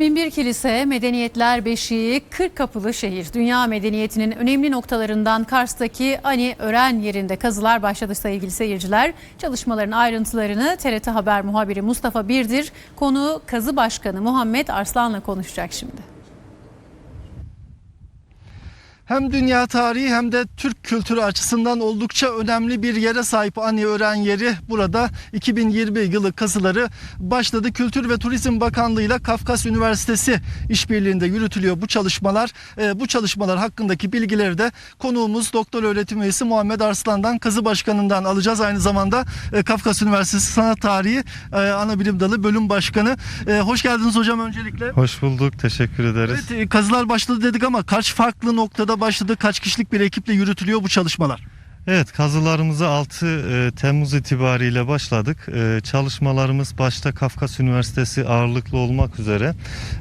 Binbir Kilise, Medeniyetler Beşiği, 40 kapılı şehir. Dünya medeniyetinin önemli noktalarından Kars'taki Ani Ören yerinde kazılar başladı sevgili seyirciler. Çalışmaların ayrıntılarını TRT Haber muhabiri Mustafa Birdir, konu kazı başkanı Muhammed Arslan'la konuşacak şimdi. Hem dünya tarihi hem de Türk kültürü açısından oldukça önemli bir yere sahip Ani Ören yeri. Burada 2020 yılı kazıları başladı. Kültür ve Turizm Bakanlığı ile Kafkas Üniversitesi işbirliğinde yürütülüyor bu çalışmalar. Ee, bu çalışmalar hakkındaki bilgileri de konuğumuz doktor öğretim üyesi Muhammed Arslan'dan kazı başkanından alacağız. Aynı zamanda e, Kafkas Üniversitesi Sanat Tarihi e, Anabilim Dalı bölüm başkanı. E, hoş geldiniz hocam öncelikle. Hoş bulduk, teşekkür ederiz. Evet, e, kazılar başladı dedik ama kaç farklı noktada başladı? Kaç kişilik bir ekiple yürütülüyor bu çalışmalar? Evet, kazılarımıza 6 Temmuz itibariyle başladık. E, çalışmalarımız başta Kafkas Üniversitesi ağırlıklı olmak üzere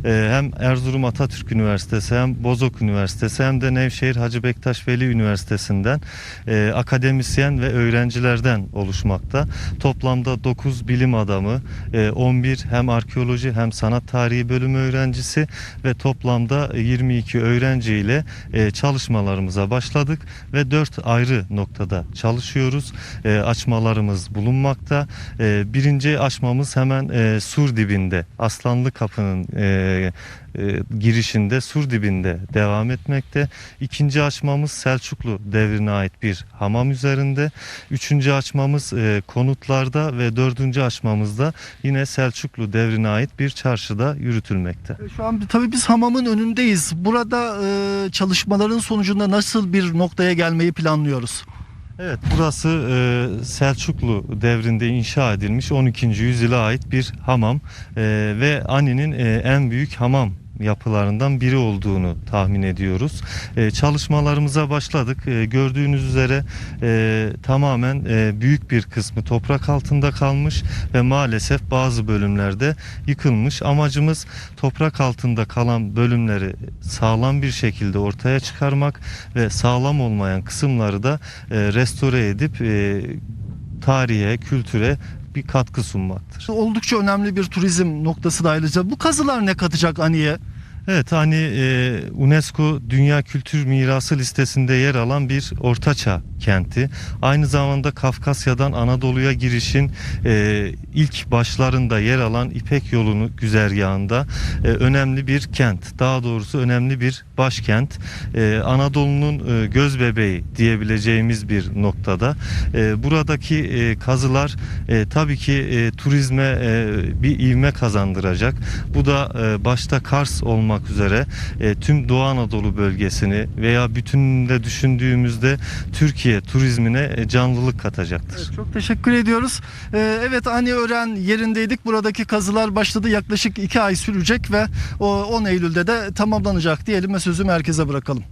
e, hem Erzurum Atatürk Üniversitesi hem Bozok Üniversitesi hem de Nevşehir Hacı Bektaş Veli Üniversitesi'nden e, akademisyen ve öğrencilerden oluşmakta. Toplamda 9 bilim adamı, e, 11 hem arkeoloji hem sanat tarihi bölümü öğrencisi ve toplamda 22 öğrenci ile e, çalışmalarımıza başladık ve 4 ayrı noktada çalışıyoruz. E, açmalarımız bulunmakta. E, birinci açmamız hemen e, sur dibinde. Aslanlı Kapı'nın e, e, girişinde sur dibinde devam etmekte. İkinci açmamız Selçuklu devrine ait bir hamam üzerinde. Üçüncü açmamız e, konutlarda ve dördüncü açmamız da yine Selçuklu devrine ait bir çarşıda yürütülmekte. E, Şu an tabii biz hamamın önündeyiz. Burada e, çalışmaların sonucunda nasıl bir noktaya gelmeyi planlıyoruz? Evet burası e, Selçuklu devrinde inşa edilmiş 12. yüzyıla ait bir hamam E, ve Ani'nin e, en büyük hamam yapılarından biri olduğunu tahmin ediyoruz. E, çalışmalarımıza başladık. E, gördüğünüz üzere e, tamamen e, büyük bir kısmı toprak altında kalmış ve maalesef bazı bölümlerde yıkılmış. Amacımız toprak altında kalan bölümleri sağlam bir şekilde ortaya çıkarmak ve sağlam olmayan kısımları da e, restore edip e, tarihe, kültüre bir katkı sunmaktır. Oldukça önemli bir turizm noktası da ayrıca. Bu kazılar ne katacak Ani'ye? Evet hani e, UNESCO Dünya Kültür Mirası listesinde yer alan bir ortaçağ kenti. Aynı zamanda Kafkasya'dan Anadolu'ya girişin e, ilk başlarında yer alan İpek yolunu güzergahında e, önemli bir kent. Daha doğrusu önemli bir başkent. E, Anadolu'nun e, göz bebeği diyebileceğimiz bir noktada. E, buradaki e, kazılar e, tabii ki e, turizme e, bir ivme kazandıracak. Bu da e, başta Kars olmak üzere e, tüm Doğu Anadolu bölgesini veya bütününde düşündüğümüzde Türkiye turizmine e, canlılık katacaktır. Evet, çok teşekkür ediyoruz. Ee, evet Ani Ören yerindeydik. Buradaki kazılar başladı. Yaklaşık iki ay sürecek ve o 10 Eylül'de de tamamlanacak diyelim ve sözü merkeze bırakalım.